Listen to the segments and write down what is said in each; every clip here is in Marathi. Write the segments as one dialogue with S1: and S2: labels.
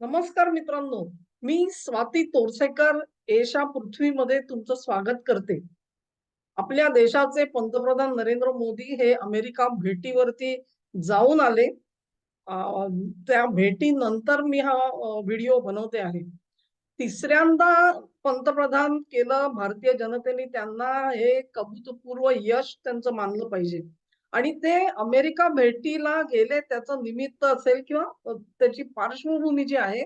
S1: नमस्कार मित्रांनो मी स्वाती तोरसेकर एशा पृथ्वीमध्ये तुमचं स्वागत करते. आपल्या देशाचे पंतप्रधान नरेंद्र मोदी हे अमेरिका भेटीवरती जाऊन आले. त्या भेटीनंतर मी हा व्हिडिओ बनवते आहे. तिसऱ्यांदा पंतप्रधान केलं भारतीय जनतेने त्यांना हे कबूतपूर्व यश त्यांचं मानलं पाहिजे. आणि ते अमेरिका भेटीला गेले त्याचं निमित्त असेल किंवा त्याची पार्श्वभूमी जी आहे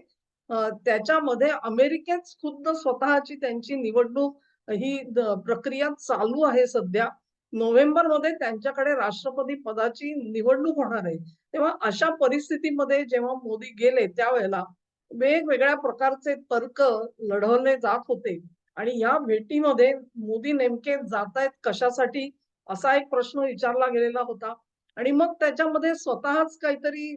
S1: त्याच्यामध्ये अमेरिकेत खुद्द स्वतःची त्यांची निवडणूक ही प्रक्रिया चालू आहे सध्या. नोव्हेंबरमध्ये त्यांच्याकडे राष्ट्रपती पदाची निवडणूक होणार आहे. तेव्हा अशा परिस्थितीमध्ये जेव्हा मोदी गेले त्यावेळेला वेगवेगळ्या प्रकारचे तर्क लढवले जात होते. आणि या भेटीमध्ये मोदी नेमके जात आहेत कशासाठी? असा एक प्रश्न विचारला गेलेला होता. आणि मग त्याच्यामध्ये स्वतःच काहीतरी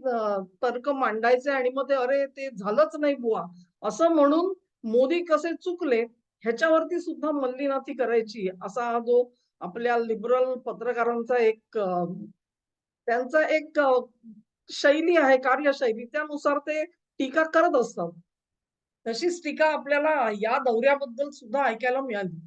S1: तर्क मांडायचे आणि मग ते अरे ते झालंच नाही बुवा. असं म्हणून मोदी कसे चुकले ह्याच्यावरती सुद्धा मल्लीनाथी करायची असा हा जो आपल्या लिबरल पत्रकारांचा एक त्यांचा एक शैली आहे कार्यशैली त्यानुसार ते टीका करत असतात. तशीच टीका आपल्याला या दौऱ्याबद्दल सुद्धा ऐकायला मिळाली.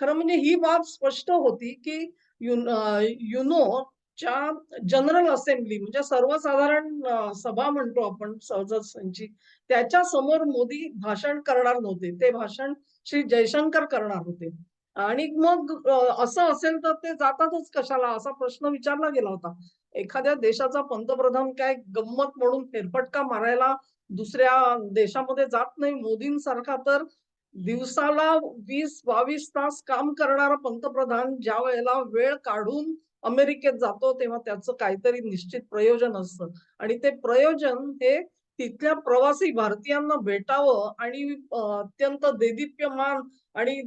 S1: खरं म्हणजे ही बाब स्पष्ट होती की युनोच्या जनरल असेंब्ली म्हणजे सर्वसाधारण सभा म्हणतो आपण सहजसांची त्याच्यासमोर मोदी भाषण करणार नव्हते. ते भाषण श्री जयशंकर करणार होते. आणि मग असं असेल तर ते जातातच कशाला असा प्रश्न विचारला गेला होता. एखाद्या देशाचा पंतप्रधान काय गंमत म्हणून फेरफटका मारायला दुसऱ्या देशामध्ये जात नाही मोदींसारखा तर दिवसाला वीस बावीस तास काम करणारा पंतप्रधान ज्या वेळेला वेळ काढून अमेरिकेत जातो तेव्हा त्याचं काहीतरी निश्चित प्रयोजन असतं. आणि ते प्रयोजन हे तिथल्या प्रवासी भारतीयांना भेटावं आणि अत्यंत देदीप्यमान आणि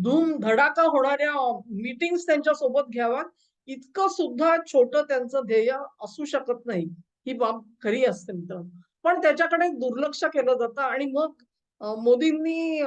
S1: धूम धडाका होणाऱ्या मीटिंग्स त्यांच्यासोबत घ्याव्या इतकं सुद्धा छोटं त्यांचं ध्येय असू शकत नाही. ही बाब खरी असते मित्रांनो. पण त्याच्याकडे दुर्लक्ष केलं जातं आणि मग मोदींनी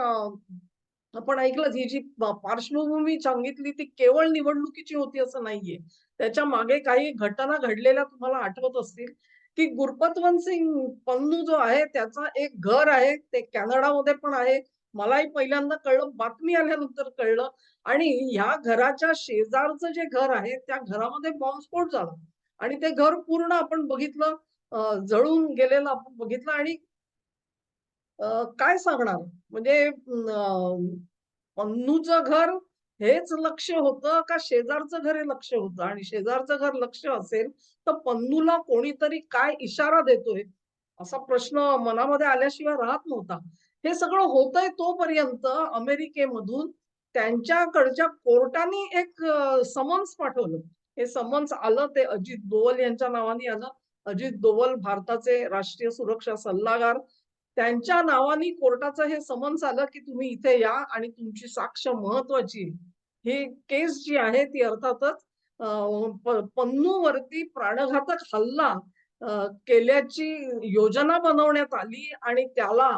S1: आपण ऐकलं ही जी पार्श्वभूमी सांगितली ती केवळ निवडणुकीची होती असं नाहीये. त्याच्यामागे काही घटना घडलेल्या तुम्हाला आठवत असतील की गुरपतवंत सिंग पन्नू जो आहे त्याचा एक घर आहे ते कॅनडामध्ये पण आहे. मलाही पहिल्यांदा कळलं बातमी आल्यानंतर कळलं. आणि ह्या घराच्या शेजारचं जे घर आहे त्या घरामध्ये बॉम्बस्फोट झाला. आणि ते घर पूर्ण आपण बघितलं जळून गेलेलं आपण बघितलं आणि काय सांगणार? म्हणजे अं, पन्नूचं घर हेच लक्ष होतं का शेजारचं घर हे लक्ष होतं? आणि शेजारचं घर लक्ष असेल तर पन्नूला कोणीतरी काय इशारा देतोय? असा प्रश्न मनामध्ये आल्याशिवाय राहत नव्हता. हे सगळं होतंय तोपर्यंत अमेरिकेमधून त्यांच्याकडच्या कोर्टाने एक समन्स पाठवलं. हे समन्स आलं ते अजित दोवल यांच्या नावाने आलं. अजित दोवल भारताचे राष्ट्रीय सुरक्षा सल्लागार. त्यांच्या नावाने कोर्टाचं हे समन्स आलं की तुम्ही इथे या आणि तुमची साक्ष महत्वाची ही केस जी आहे ती अर्थातच पन्नूवरती प्राणघातक हल्ला केल्याची योजना बनवण्यात आली आणि त्याला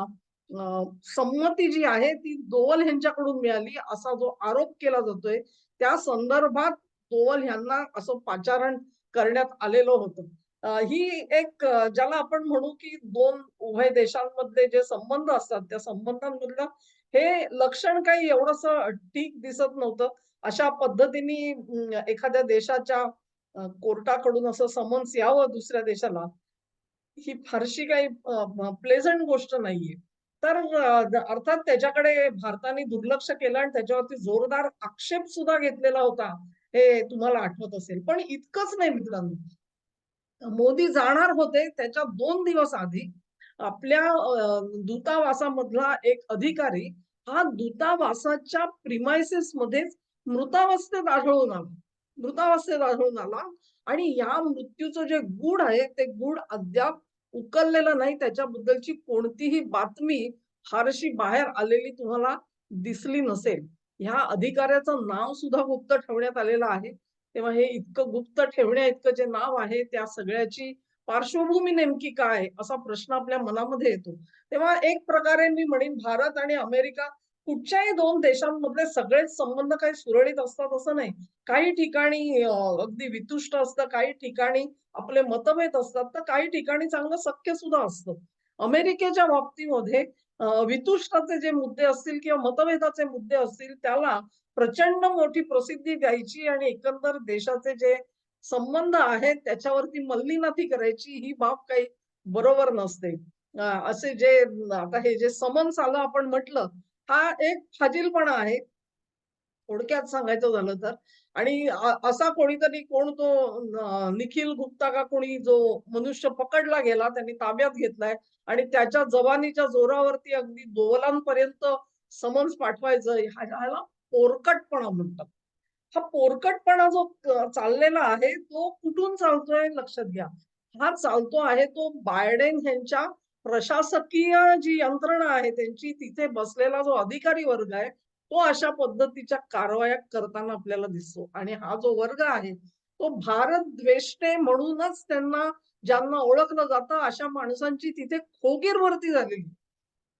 S1: संमती जी आहे ती दोवल यांच्याकडून मिळाली असा जो आरोप केला जातोय. त्या संदर्भात दोवल यांना असं पाचारण करण्यात आलेलं होतं. ही एक ज्याला आपण म्हणू की दोन उभय देशांमधले जे संबंध असतात त्या संबंधांमधलं हे लक्षण काही एवढस ठीक दिसत नव्हतं. अशा पद्धतीने एखाद्या देशाच्या कोर्टाकडून असं समन्स यावं दुसऱ्या देशाला ही फारशी काही प्लेझंट गोष्ट नाहीये. तर अर्थात त्याच्याकडे भारताने दुर्लक्ष केलं आणि त्याच्यावरती जोरदार आक्षेप सुद्धा घेतलेला होता हे तुम्हाला आठवत असेल. पण इतकंच नाही मित्रांनो. मोदी जाणार होते त्याच्या दोन दिवस आधी आपल्या दूतावासामधला एक अधिकारी हा दूतावासाच्या प्रिमायसेस मध्येच मृतावस्थेत आढळून आला. मृतावस्थेत आढळून आला आणि या मृत्यूचं जे गूढ आहे ते गूढ अद्याप उकललेलं नाही. त्याच्याबद्दलची कोणतीही बातमी फारशी बाहेर आलेली तुम्हाला दिसली नसेल. ह्या अधिकाऱ्याचं नाव सुद्धा गुप्त ठेवण्यात आलेलं आहे. तेव्हा हे इतकं गुप्त ठेवण्या इतकं जे नाव आहे त्या सगळ्याची पार्श्वभूमी नेमकी काय असा प्रश्न आपल्या मनामध्ये येतो तेव्हा एक प्रकारे मी म्हणेन भारत आणि अमेरिका कुठच्याही दोन देशांमधले सगळेच संबंध काही सुरळीत असतात असं नाही. काही ठिकाणी अगदी वितुष्ट असतं, काही ठिकाणी आपले मतभेद असतात, तर काही ठिकाणी चांगलं सख्य सुद्धा असतं. अमेरिकेच्या बाबतीमध्ये वितुष्टाचे जे मुद्दे असतील किंवा मतभेदाचे मुद्दे असतील, त्याला प्रचंड मोठी प्रसिद्धी द्यायची आणि एकंदर देशाचे जे संबंध आहेत त्याच्यावरती मल्लीनाथी करायची ही बाब काही बरोबर नसते. असे जे आता हे जे समन्स आलं आपण म्हटलं, हा एक फाजीलपणा आहे. थोडक्यात सांगायचं झालं तर आणि असा कोणीतरी कोण तो निखिल गुप्ता का कोणी जो मनुष्य पकडला गेला, त्यांनी ताब्यात घेतलाय आणि त्याच्या जवानीच्या जोरावरती अगदी दोलांपर्यंत समन्स पाठवायचं ह्याला पोरकटपणा म्हणतात. हा पोरकटपणा जो चाललेला आहे, तो कुठून चालतोय लक्षात घ्या. हा चालतो आहे तो बायडेन यांच्या प्रशासकीय जी यंत्रणा आहे त्यांची तिथे बसलेला जो अधिकारी वर्ग आहे, तो अशा पद्धतीच्या कारवाया करताना आपल्याला दिसतो आणि हा जो वर्ग आहे, तो भारत द्वेष्टे म्हणूनच त्यांना ज्यांना ओळखलं जातं अशा माणसांची तिथे खोगीरभरती झालेली.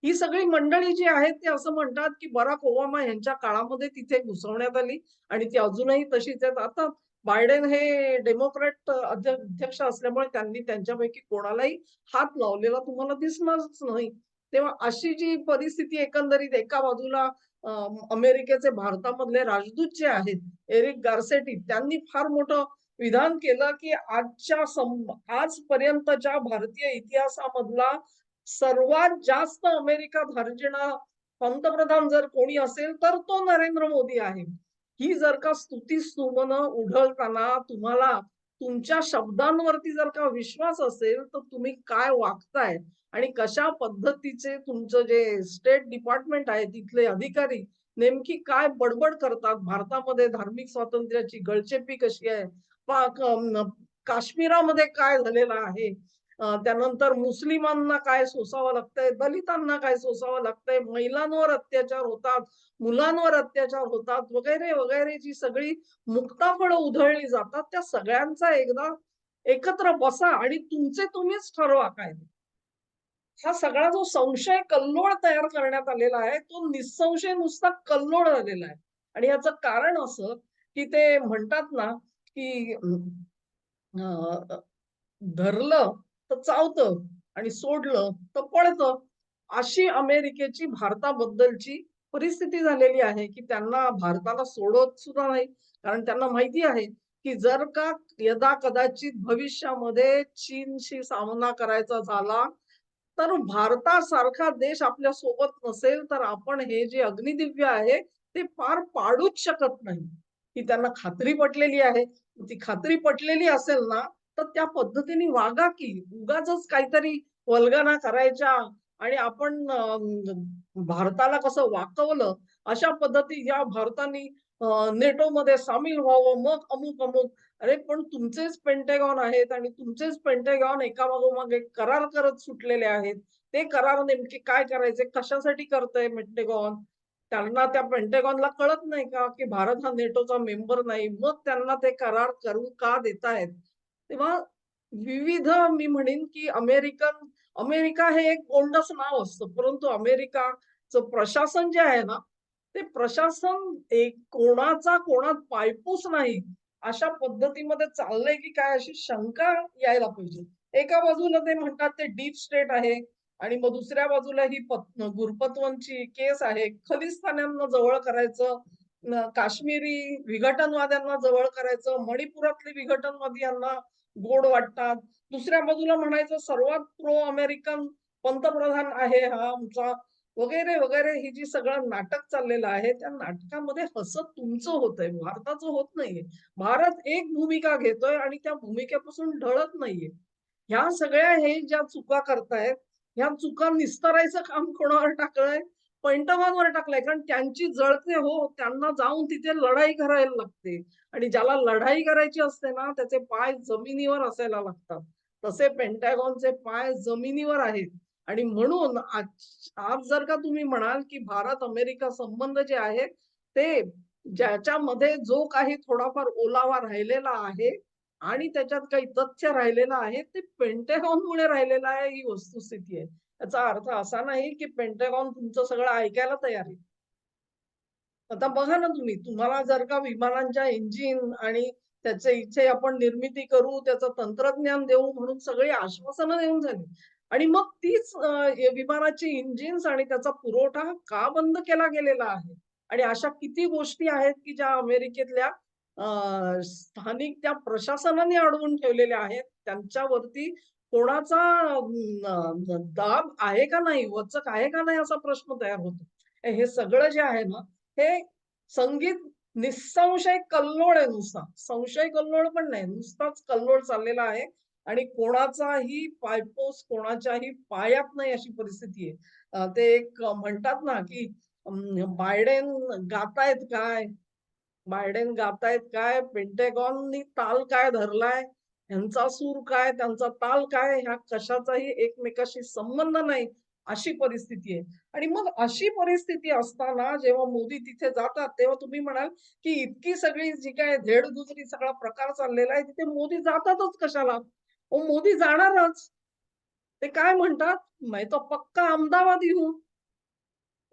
S1: ही सगळी मंडळी जी आहेत ते असं म्हणतात, की बराक ओबामा यांच्या काळामध्ये तिथे घुसवण्यात आली आणि ती अजूनही तशीच आहेत. आता बायडेन हे डेमोक्रॅट अध्यक्ष असल्यामुळे त्यांनी त्यांच्यापैकी कोणालाही हात लावलेला तुम्हाला दिसणारच नाही. तेव्हा अशी जी परिस्थिती एकंदरीत एका बाजूला अमेरिकेचे भारतामधले राजदूत जे आहेत, एरिक गारसेटी त्यांनी फार मोठं विधान केलं, की आजच्या सं आजपर्यंतच्या भारतीय इतिहासामधला सर्वात जास्त अमेरिका धार्जिणा पंतप्रधान जर कोणी असेल, तर तो नरेंद्र मोदी आहे. ही जर का स्तुती-स्तुमनं उढळताना तुम्हाला तुमच्या शब्दांवरती जर का विश्वास असेल, तर तुम्ही काय वागताय आणि कशा पद्धतीचे तुमचं जे स्टेट डिपार्टमेंट आहे, तिथले अधिकारी नेमकी काय बडबड करतात, भारतामध्ये धार्मिक स्वातंत्र्याची गळचेपी कशी आहे, पाक काश्मीरामध्ये काय झालेलं आहे, त्यानंतर मुस्लिमांना काय सोसावं लागतंय, दलितांना काय सोसावं लागतंय, महिलांवर अत्याचार होतात, मुलांवर अत्याचार होतात वगैरे, वगैरे जी सगळी मुक्ताफळं उधळली जातात, त्या सगळ्यांचा एकदा एकत्र बसा आणि तुमचे तुम्हीच ठरवा काय हा सगळा जो संशय कल्लोळ तयार करण्यात आलेला आहे, तो निःसंशय नुसता कल्लोळ झालेला आहे. आणि याचं कारण असं, की ते म्हणतात ना, की धरलं तर चावतं आणि सोडलं तर पळतं. अशी अमेरिकेची भारताबद्दलची परिस्थिती झालेली आहे, की त्यांना भारताला सोडत सुद्धा नाही. कारण त्यांना माहिती आहे, की जर का यदा-कदाचित भविष्यामध्ये चीनशी सामना करायचा झाला, तर भारतासारखा देश आपल्यासोबत नसेल, तर आपण हे जे अग्निदिव्य आहे, ते पार पाडूच शकत नाही. ही त्यांना खात्री पटलेली आहे. ती खात्री पटलेली असेल ना, तर त्या पद्धतीने वागा की. उगाचच काहीतरी वल्गना करायच्या आणि आपण भारताला कसं वाकवलं, अशा पद्धती या भारताने नेटोमध्ये सामील व्हावं, मग अमुक-अमुक. अरे पण तुमचेच पेंटेगॉन आहेत आणि तुमचेच पेंटेगॉन एकामागोमाग एक करार करत सुटलेले आहेत. ते करार नेमके काय करायचे? कशासाठी करतंय पेंटेगॉन त्यांना त्या पेंटेगॉनला कळत नाही का, की भारत हा नेटोचा मेंबर नाही. मग त्यांना ते करार करू का देतायत? तेव्हा विविध मी म्हणेन, की अमेरिकन अमेरिका हे एक गोंडस नाव असतं. परंतु अमेरिकाचं प्रशासन जे आहे ना, ते प्रशासन एक कोणाचा कोणात पायपूस नाही. अशा पद्धतीमध्ये चाललंय की काय अशी शंका यायला पाहिजे. एका बाजूला ते म्हणतात ते डीप स्टेट आहे आणि मग दुसऱ्या बाजूला ही पत केस आहे. खलिस्तान्यांना जवळ करायचं, काश्मीरी विघटनवाद्यांना जवळ करायचं, मणिपुरातले विघटनवादियांना गोड वाटतात. दुसऱ्या बाजूला म्हणायचं सर्वात प्रो अमेरिकन पंतप्रधान आहे हा आमचा वगैरे, वगैरे हे जी सगळं नाटक चाललेलं आहे, त्या नाटकामध्ये हसत तुमचं होतंय, भारताचं होत नाहीये. भारत एक भूमिका घेतोय आणि त्या भूमिकेपासून ढळत नाहीये. ह्या सगळ्या हे ज्या चुका करतायत, ह्या चुका निस्तरायचं काम कोणावर टाकलंय? पेंटागॉनवर टाकलंय. कारण त्यांची जळते हो, त्यांना जाऊन तिथे लढाई करायला लागते आणि ज्याला लढाई करायची असते ना, त्याचे पाय जमिनीवर असायला लागतात. तसे पेंटॅगॉनचे पाय जमिनीवर आहेत आणि म्हणून आज आज जर का तुम्ही म्हणाल, की भारत-अमेरिका संबंध जे आहेत, ते ज्याच्यामध्ये जो काही थोडाफार ओलावा राहिलेला आहे आणि त्याच्यात काही तथ्य राहिलेलं आहे, ते पेंटेगॉनमुळे राहिलेलं आहे, ही वस्तुस्थिती आहे. याचा अर्थ असा नाही, की पेंटेगॉन तुमचं सगळं ऐकायला तयार आहे. आता बघा ना तुम्ही, तुम्हाला जर का विमानांच्या इंजिन आणि त्याचे इथे आपण निर्मिती करू, त्याचं तंत्रज्ञान देऊ म्हणून सगळी आश्वासनं देऊन झाली. आणि मग तीच विमानाची इंजिन्स आणि त्याचा पुरवठा का बंद केला गेलेला आहे? आणि अशा किती गोष्टी आहेत, की ज्या अमेरिकेतल्या स्थानिक त्या प्रशासनाने अडवून ठेवलेल्या आहेत. त्यांच्यावरती कोणाचा दाब आहे का नाही, वचक आहे का नाही असा प्रश्न तयार होतो. हे सगळं जे आहे ना, हे संगीत निःसंशय कल्लोळ आहे नुसता. संशय कल्लोळ पण नाही, नुसताच कल्लोळ चाललेला आहे आणि कोणाचाही पायपोस कोणाच्याही पायात नाही अशी परिस्थिती आहे. ते एक म्हणतात ना, की बायडेन गातायत काय? बायडेन गातायत काय? पेंटेगॉननी ताल काय धरलाय? ह्यांचा सूर काय? त्यांचा ताल काय? ह्या कशाचाही एकमेकाशी संबंध नाही, अशी परिस्थिती आहे. आणि मग अशी परिस्थिती असताना जेव्हा मोदी तिथे जातात, तेव्हा तुम्ही म्हणाल, की इतकी सगळी जी काय धेडगुजरी सगळा प्रकार चाललेला आहे, तिथे मोदी जातातच कशाला? ओ मोदी जाणारच. ते काय म्हणतात, "मैं तो पक्का अहमदाबादी हूं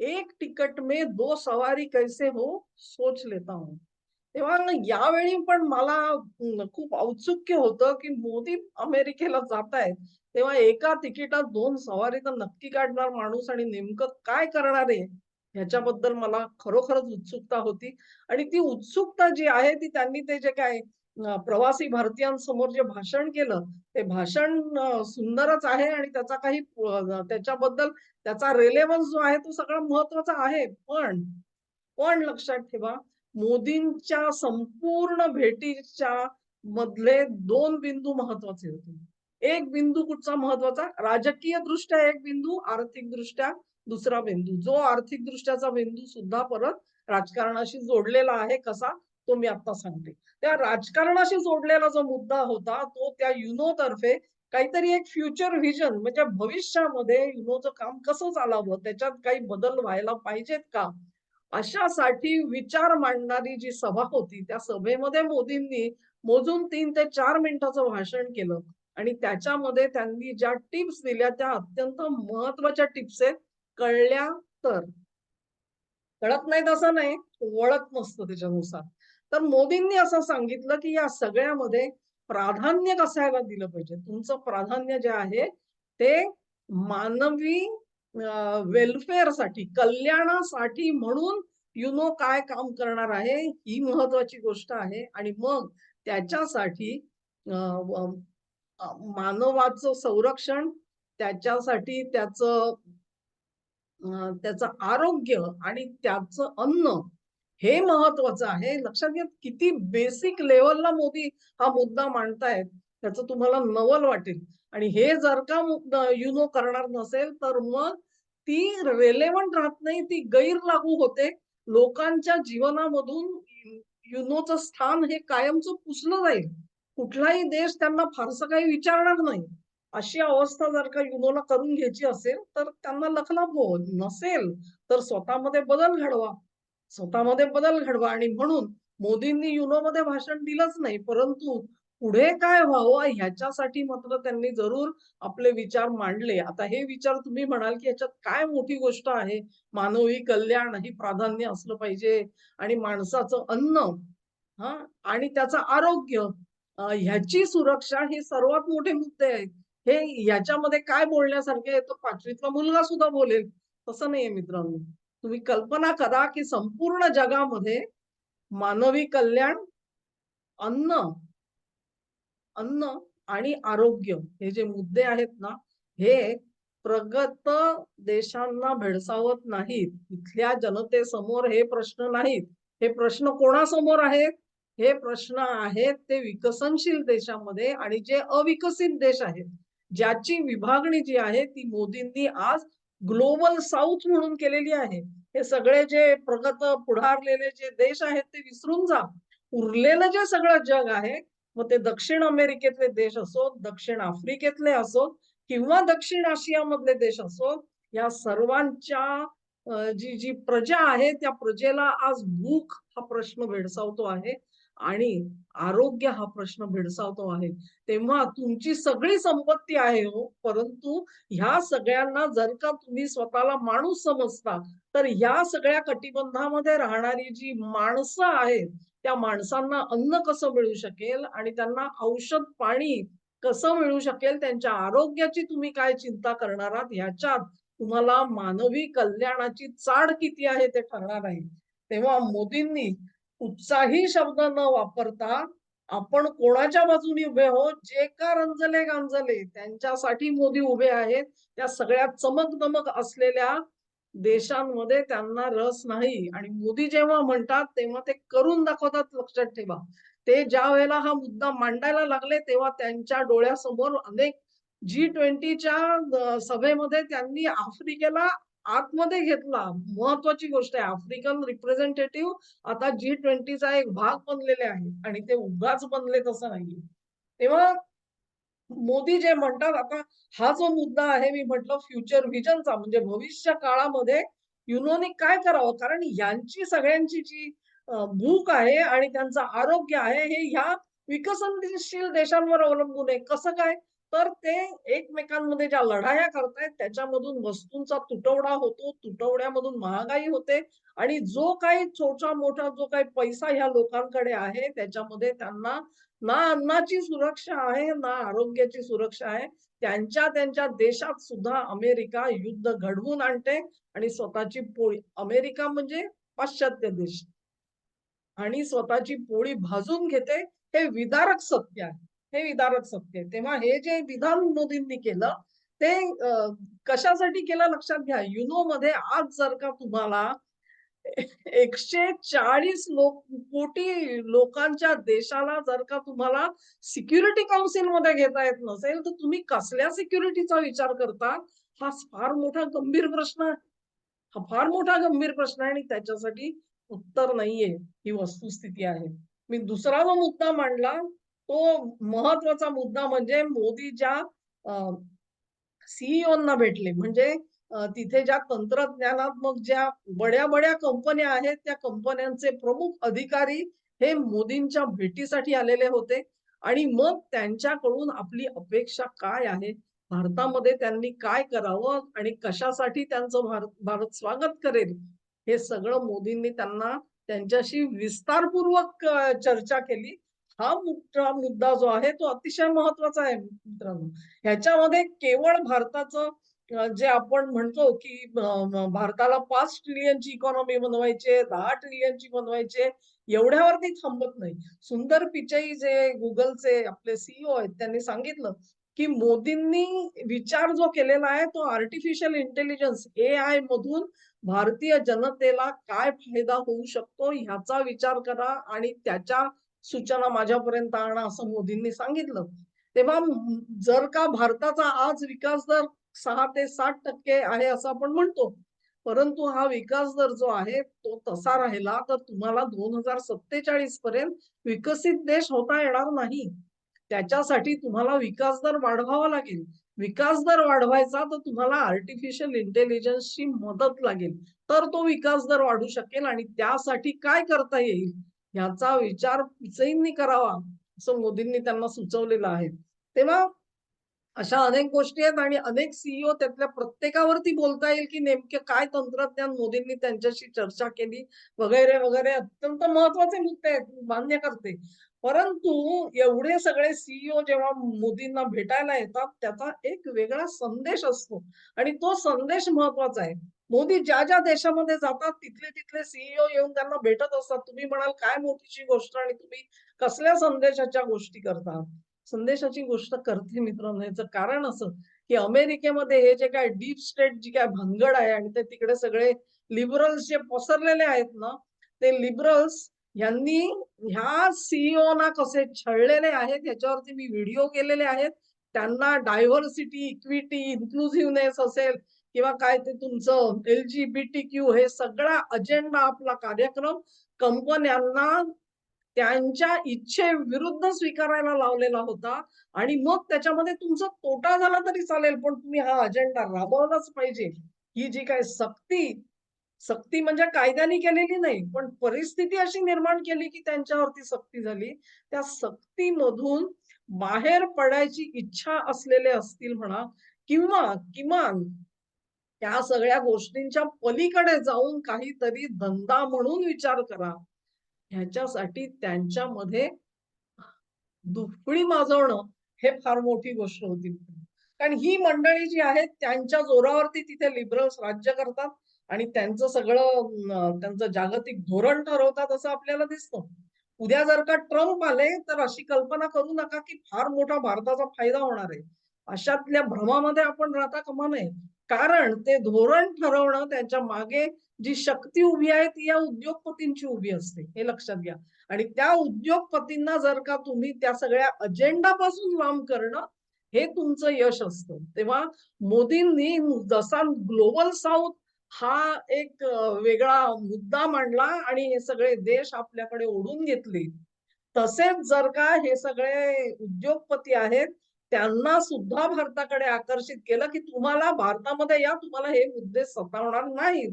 S1: एक तिकट में दो सवारी कैसे हो, सोच लेता हूँ. तेव्हा यावेळी पण मला खूप औत्सुक्य होतं, की मोदी अमेरिकेला जातायत, तेव्हा एका तिकिटात दोन सवारी तर नक्की काढणार माणूस आणि नेमकं काय करणार आहे, ह्याच्याबद्दल मला खरोखरच उत्सुकता होती. आणि ती उत्सुकता जी आहे, ती त्यांनी ते जे काय प्रवासी भारतीयांसमोर जे भाषण केलं, ते भाषण सुंदरच आहे आणि त्याचा काही त्याच्याबद्दल त्याचा रिलेव्हन्स जो आहे, तो सगळा महत्त्वाचा आहे. पण, पण लक्षात ठेवा, मोदींच्या संपूर्ण भेटीच्या मधले दोन बिंदू महत्त्वाचे होते. एक बिंदू कुठचा महत्त्वाचा राजकीय दृष्ट्या एक बिंदू, आर्थिक दृष्ट्या दुसरा बिंदू. जो आर्थिक दृष्ट्याचा बिंदू सुद्धा परत राजकारणाशी जोडलेला आहे. कसा? तो मी आता सांगते. त्या राजकारणाशी जोडलेला जो मुद्दा होता, तो त्या युनोतर्फे काहीतरी एक फ्युचर व्हिजन म्हणजे भविष्यामध्ये युनोचं काम कसं चालावं, त्याच्यात काही बदल व्हायला पाहिजेत का? अशासाठी विचार मांडणारी जी सभा होती, त्या सभेमध्ये मोदींनी मोजून तीन ते चार मिनिटाचं भाषण केलं आणि त्याच्यामध्ये त्यांनी ज्या टिप्स दिल्या, त्या अत्यंत महत्त्वाच्या टिप्स आहेत. कळल्या तर. कळत नाहीत असं नाही, वळत नसतं त्याच्यानुसार. तर मोदींनी असं सांगितलं, की या सगळ्यामध्ये प्राधान्य कसायला दिलं पाहिजे? तुमचं प्राधान्य जे आहे, ते मानवी वेलफेअरसाठी कल्याणासाठी म्हणून युनो काय काम करणार आहे, ही महत्त्वाची गोष्ट आहे आणि मग त्याच्यासाठी मानवाचं संरक्षण, त्याच्यासाठी त्याचं त्याचं आरोग्य आणि त्याचं अन्न हे महत्वाचं आहे. लक्षात घ्या किती बेसिक लेवलला मोदी हा मुद्दा मांडतायत. त्याचं तुम्हाला नवल वाटेल आणि हे जर का युनो करणार नसेल, तर मग ती रेलेवंट राहत नाही, ती गैर लागू होते. लोकांच्या जीवनामधून युनोचं स्थान हे कायमचं पुसलं जाईल. कुठलाही देश त्यांना फारसं काही विचारणार नाही. अशी अवस्था जर का युनोला करून घ्यायची असेल, तर त्यांना लखलाभो. नसेल, तर स्वतःमध्ये बदल घडवा. स्वतःमध्ये बदल घडवा आणि म्हणून मोदींनी युनोमध्ये भाषण दिलंच नाही, परंतु पुढे काय व्हावं ह्याच्यासाठी मात्र त्यांनी जरूर आपले विचार मांडले. आता हे विचार तुम्ही म्हणाल, की ह्याच्यात काय मोठी गोष्ट आहे? मानवी कल्याण ही प्राधान्य असलं पाहिजे आणि माणसाचं अन्न हा आणि त्याचं आरोग्य ह्याची सुरक्षा हे सर्वात मोठे मुद्दे आहेत. हे याच्यामध्ये काय बोलण्यासारखे आहे, तो पाचवीतला मुलगा सुद्धा बोलेल. तसं नाहीये मित्रांनो. तुम्ही कल्पना करा, की संपूर्ण जगामध्ये मानवी कल्याण, अन्न अन्न आणि आरोग्य हे जे मुद्दे आहेत ना, हे प्रगत देशांना भेडसावत नाहीत. इथल्या जनतेसमोर हे प्रश्न नाहीत. हे प्रश्न कोणासमोर आहेत? हे प्रश्न आहेत ते विकसनशील देशामध्ये आणि जे अविकसित देश आहेत. ज्याची विभागणी जी आहे ती मोदींनी आज ग्लोबल साऊथ म्हणून केलेली आहे. हे सगळे जे प्रगत पुढारलेले जे देश आहेत ते विसरून जा. उरलेलं जे सगळं जग आहे, मग ते दक्षिण अमेरिकेतले देश असोत, दक्षिण आफ्रिकेतले असोत किंवा दक्षिण आशियामधले देश असोत, या सर्वांच्या जी जी प्रजा आहे त्या प्रजेला आज भूक हा प्रश्न भेडसावतो आहे आणि आरोग्य हा प्रश्न भेडसावतो आहे. तेव्हा तुमची सगळी संपत्ती आहे हो. परंतु ह्या सगळ्यांना जर का तुम्ही स्वतःला माणूस समजता तर ह्या सगळ्या कटिबंधामध्ये राहणारी जी माणसं आहेत त्या माणसांना अन्न कसं मिळू शकेल आणि त्यांना औषध पाणी कसं मिळू शकेल त्यांच्या आरोग्याची तुम्ही काय चिंता करणार आहात ह्याच्यात तुम्हाला मानवी कल्याणाची चाड किती आहे ते ठरणार आहे तेव्हा मोदींनी उत्साही शब्द न वापरता आपण कोणाच्या बाजूने उभे हो जे का रंजले गांजले? त्यांच्यासाठी मोदी उभे आहेत. त्या सगळ्या चमक दमक असलेल्या देशांमध्ये त्यांना रस नाही. आणि मोदी जेव्हा म्हणतात तेव्हा ते करून दाखवतात लक्षात ठेवा. ते ज्या वेळेला हा मुद्दा मांडायला लागले तेव्हा त्यांच्या डोळ्यासमोर अनेक जी ट्वेंटीच्या सभेमध्ये त्यांनी आफ्रिकेला आतमध्ये घेतला. महत्वाची गोष्ट आहे आफ्रिकन रिप्रेझेंटेटिव्ह आता जी ट्वेंटीचा एक भाग बनलेले आहेत आणि ते उगाच बनले तसं नाहीये. तेव्हा मोदी जे म्हणतात आता हा जो मुद्दा आहे मी म्हटलं फ्युचर व्हिजनचा म्हणजे भविष्य काळामध्ये युनोने काय करावं? कारण यांची सगळ्यांची जी भूक आहे आणि त्यांचं आरोग्य आहे हे ह्या विकसनशील देशांवर अवलंबून आहे. कसं काय? तर ते एकमेकांमध्ये ज्या लढाया करतायत त्याच्यामधून वस्तूंचा तुटवडा होतो तुटवड्यामधून महागाई होते आणि जो काही छोटा मोठा जो काही पैसा ह्या लोकांकडे आहे त्याच्यामध्ये त्यांना ना अन्नाची सुरक्षा आहे ना आरोग्याची सुरक्षा आहे. त्यांच्या त्यांच्या देशात सुद्धा अमेरिका युद्ध घडवून आणते आणि स्वतःची पोळी अमेरिका म्हणजे पाश्चात्य देश. आणि स्वतःची पोळी भाजून घेते हे विदारक सत्य आहे. हे विदारक सत्य तेव्हा हे जे विधान मोदींनी केलं ते कशासाठी केलं लक्षात घ्या. युनो मध्ये आज जर का तुम्हाला एकशे चाळीस लोक कोटी लोकांच्या देशाला जर का तुम्हाला सिक्युरिटी काउन्सिलमध्ये घेता येत नसेल तर तुम्ही कसल्या सिक्युरिटीचा विचार करता? हा फार मोठा गंभीर प्रश्न आहे. हा फार मोठा गंभीर प्रश्न आहे आणि त्याच्यासाठी उत्तर नाहीये. ही वस्तुस्थिती आहे. मी दुसरा जो मुद्दा मांडला तो महत्त्वाचा मुद्दा म्हणजे मोदी ज्या सीईओना भेटले. म्हणजे तिथे ज्या तंत्रज्ञानात्मक ज्या बड्या बड्या कंपन्या आहेत त्या कंपन्यांचे प्रमुख अधिकारी हे मोदींच्या भेटीसाठी आलेले होते. आणि मग त्यांच्याकडून आपली अपेक्षा काय आहे? भारतामध्ये त्यांनी काय करावं? आणि कशासाठी त्यांचं भारत भारत स्वागत करेल? हे सगळं मोदींनी त्यांना त्यांच्याशी विस्तारपूर्वक चर्चा केली. हा मोठा मुद्दा जो आहे तो अतिशय महत्त्वाचा आहे मित्रांनो. ह्याच्यामध्ये केवळ भारताचं जे आपण म्हणतो की भारताला पाच ट्रिलियनची इकॉनॉमी बनवायचे दहा ट्रिलियनची बनवायचे एवढ्यावरती थांबत नाही. सुंदर पिचाई जे गुगलचे आपले सीईओ आहेत त्यांनी सांगितलं की मोदींनी विचार जो केलेला आहे तो आर्टिफिशियल इंटेलिजन्स ए आय मधून भारतीय जनतेला काय फायदा होऊ शकतो ह्याचा विचार करा आणि त्याच्या सूचना माझ्यापर्यंत आणा असं मोदींनी सांगितलं. तेव्हा जर का भारताचा आज विकास दर सहा ते सात टक्के आहे असं आपण म्हणतो परंतु हा विकास दर जो आहे तो तसा राहिला तर तुम्हाला दोन हजार सत्तेचाळीस पर्यंत विकसित देश होता येणार नाही. त्याच्यासाठी तुम्हाला विकास दर वाढवावा लागेल. विकास दर वाढवायचा तर तुम्हाला आर्टिफिशियल इंटेलिजन्सची मदत लागेल. तर तो विकास दर वाढू शकेल आणि त्यासाठी काय करता येईल? याचा विचार पिचईंनी करावा असं मोदींनी त्यांना सुचवलेलं आहे. तेव्हा अशा अनेक गोष्टी आहेत आणि अनेक सीईओ त्यातल्या प्रत्येकावरती बोलता येईल की नेमके काय तंत्रज्ञान मोदींनी त्यांच्याशी चर्चा केली वगैरे वगैरे. अत्यंत महत्त्वाचे मुद्दे आहेत मान्य करते. परंतु एवढे सगळे सीईओ जेव्हा मोदींना भेटायला येतात त्याचा एक वेगळा संदेश असतो. आणि तो संदेश महत्त्वाचा आहे. मोदी ज्या ज्या देशामध्ये जातात तिथले तिथले सीईओ येऊन त्यांना भेटत असतात. तुम्ही म्हणाल काय मोठीची गोष्ट आणि तुम्ही कसल्या संदेशाच्या गोष्टी करता? संदेशाची गोष्ट करते मित्रांनो. याचं कारण असं की अमेरिकेमध्ये हे जे काय डीप स्टेट जी काय भानगड आहे आणि ते तिकडे सगळे लिबरल्स जे पसरलेले आहेत ना ते लिबरल्स यांनी ह्या सीईओ ना कसे छळलेले आहेत याच्यावरती मी व्हिडिओ केलेले आहेत. त्यांना डायव्हर्सिटी इक्विटी इन्क्लुझिव्हनेस असेल किंवा काय ते तुमचं L G B T Q हे सगळा अजेंडा आपला कार्यक्रम कंपन्यांना त्यांच्या इच्छे विरुद्ध स्वीकारायला लावलेला होता. आणि मग त्याच्यामध्ये तुमचा तोटा झाला तरी चालेल पण तुम्ही हा अजेंडा राबवलाच पाहिजे. ही जी काय सक्ती सक्ती म्हणजे कायद्याने केलेली नाही पण परिस्थिती अशी निर्माण केली की त्यांच्यावरती सक्ती झाली. त्या सक्तीमधून बाहेर पडायची इच्छा असलेले असतील म्हणा किंवा किमान त्या सगळ्या गोष्टींच्या पलीकडे जाऊन काहीतरी धंदा म्हणून विचार करा. ह्याच्यासाठी त्यांच्यामध्ये दुफळी माजवणं हे फार मोठी गोष्ट होती. कारण ही मंडळी जी आहेत त्यांच्या जोरावरती तिथे लिबरल्स राज्य करतात आणि त्यांचं सगळं त्यांचं जागतिक धोरण ठरवतात असं आपल्याला दिसतं. उद्या जर का ट्रम्प आले तर अशी कल्पना करू नका की फार मोठा भारताचा फायदा होणार आहे. अशातल्या भ्रमामध्ये आपण राहता कमा नये. कारण ते धोरण ठरवणं त्यांच्या मागे जी शक्ती उभी आहे ती या उद्योगपतींची उभी असते. हे लक्षात घ्या. आणि त्या उद्योगपतींना जर का तुम्ही त्या सगळ्या अजेंडापासून लांब करणं हे तुमचं यश असतं. तेव्हा मोदींनी जसा ग्लोबल साऊथ हा एक वेगळा मुद्दा मांडला आणि हे सगळे देश आपल्याकडे ओढून घेतले तसेच जर का हे सगळे उद्योगपती आहेत त्यांना सुद्धा भारताकडे आकर्षित केलं की तुम्हाला भारतामध्ये या तुम्हाला हे मुद्दे सतावणार नाहीत.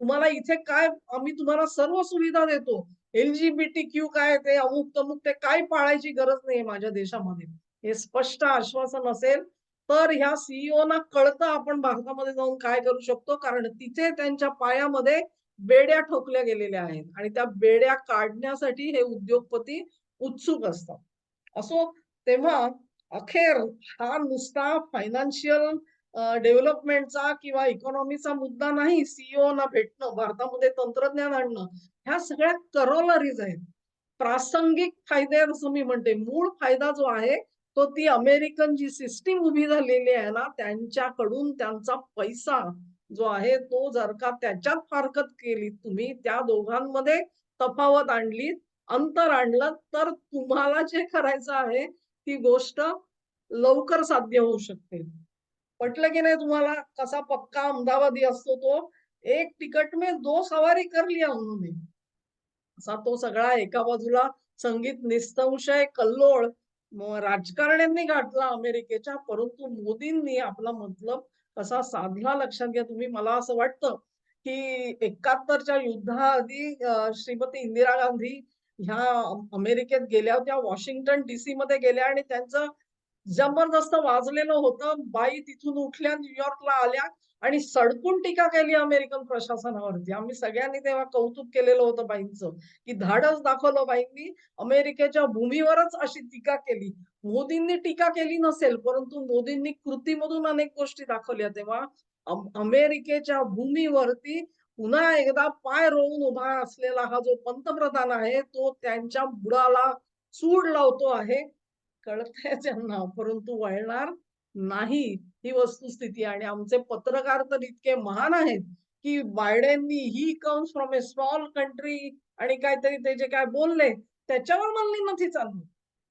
S1: तुम्हाला इथे काय आम्ही तुम्हाला सर्व सुविधा देतो. एलजीबीटी क्यू काय ते अमुक तमुक ते काय पाळायची गरज नाही माझ्या देशामध्ये. हे स्पष्ट आश्वासन असेल तर ह्या सीईओ ना कळतं आपण भारतामध्ये जाऊन काय करू शकतो कारण तिथे त्यांच्या पायामध्ये बेड्या ठोकल्या गेलेल्या आहेत. आणि त्या बेड्या काढण्यासाठी हे उद्योगपती उत्सुक असतात. असो तेव्हा अखेर हा नुसता फायनान्शियल डेव्हलपमेंटचा किंवा इकॉनॉमीचा मुद्दा नाही सीईओ ना भेटणं भारतामध्ये तंत्रज्ञान आणणं ह्या सगळ्या करोलरीज आहेत. प्रासंगिक फायदे असं मी म्हणते मूळ फायदा जो आहे तो ती अमेरिकन जी सिस्टीम उभी झालेली आहे ना त्यांच्याकडून त्यांचा पैसा जो आहे तो जर का त्याच्यात फारकत केली तुम्ही त्या दोघांमध्ये तफावत आणली अंतर आणलं तर तुम्हाला जे करायचं आहे ती गोष्ट लवकर साध्य होऊ शकते. पटलं की नाही तुम्हाला? कसा पक्का अहमदाबादी असतो तो? एक तिकट मे दो सवारी कर लिया उन्होंने. असा तो सगळा एका बाजूला संगीत निस्तंशय कल्लोळ राजकारण्यांनी गाठला अमेरिकेच्या परंतु मोदींनी आपला मतलब कसा साधला लक्षात घ्या तुम्ही. मला असं वाटतं की एकाहत्तरच्या युद्धाआधी श्रीमती इंदिरा गांधी ह्या अमेरिकेत गेल्या होत्या वॉशिंग्टन डीसी मध्ये गेल्या आणि त्यांचं जबरदस्त वाजलेलं होतं. बाई तिथून उठल्या न्यूयॉर्कला आल्या आणि सडकून टीका केली अमेरिकन प्रशासनावरती. आम्ही सगळ्यांनी तेव्हा कौतुक केलेलं होतं बाईंचं की धाडस दाखवलं बाईंनी. अमेरिकेच्या भूमीवरच अशी टीका केली. मोदींनी टीका केली नसेल परंतु मोदींनी कृतीमधून अनेक गोष्टी दाखवल्या तेव्हा. अमेरिकेच्या भूमीवरती पुन्हा एकदा पाय रोवून उभा असलेला हा जो पंतप्रधान आहे तो त्यांच्या बुडाला सूड लावतो आहे. कळत त्यांना परंतु वळणार नाही ही वस्तुस्थिती. आणि आमचे पत्रकार तर इतके महान आहेत की बायडेननी he comes from a small country आणि काहीतरी ते जे काय बोलले त्याच्यावर म्हणली नथी चालू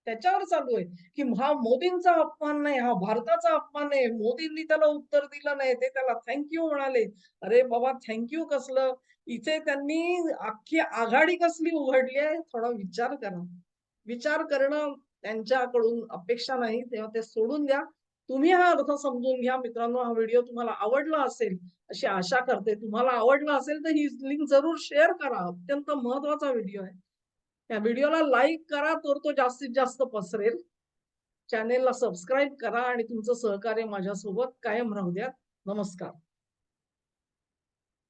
S1: त्याच्यावर चालू आहे की हा मोदींचा अपमान नाही हा भारताचा अपमान आहे मोदींनी त्याला उत्तर दिलं नाही ते त्याला थँक्यू म्हणाले. अरे बाबा थँक्यू कसलं? इथे त्यांनी अख्खी आघाडी कसली उघडली आहे? थोडा विचार करा. विचार करणं त्यांच्याकडून अपेक्षा नाही तेव्हा ते सोडून द्या. तुम्ही हा अर्थ समजून घ्या. मित्रांनो हा व्हिडिओ तुम्हाला आवडला असेल अशी आशा करते. तुम्हाला आवडला असेल तर ही लिंक जरूर शेअर करा. अत्यंत महत्त्वाचा व्हिडिओ आहे. या व्हिडिओला लाईक करा तर तो जास्तीत जास्त पसरेल. चॅनेलला सबस्क्राईब करा आणि तुमचं सहकार्य माझ्यासोबत कायम राहू द्या. नमस्कार.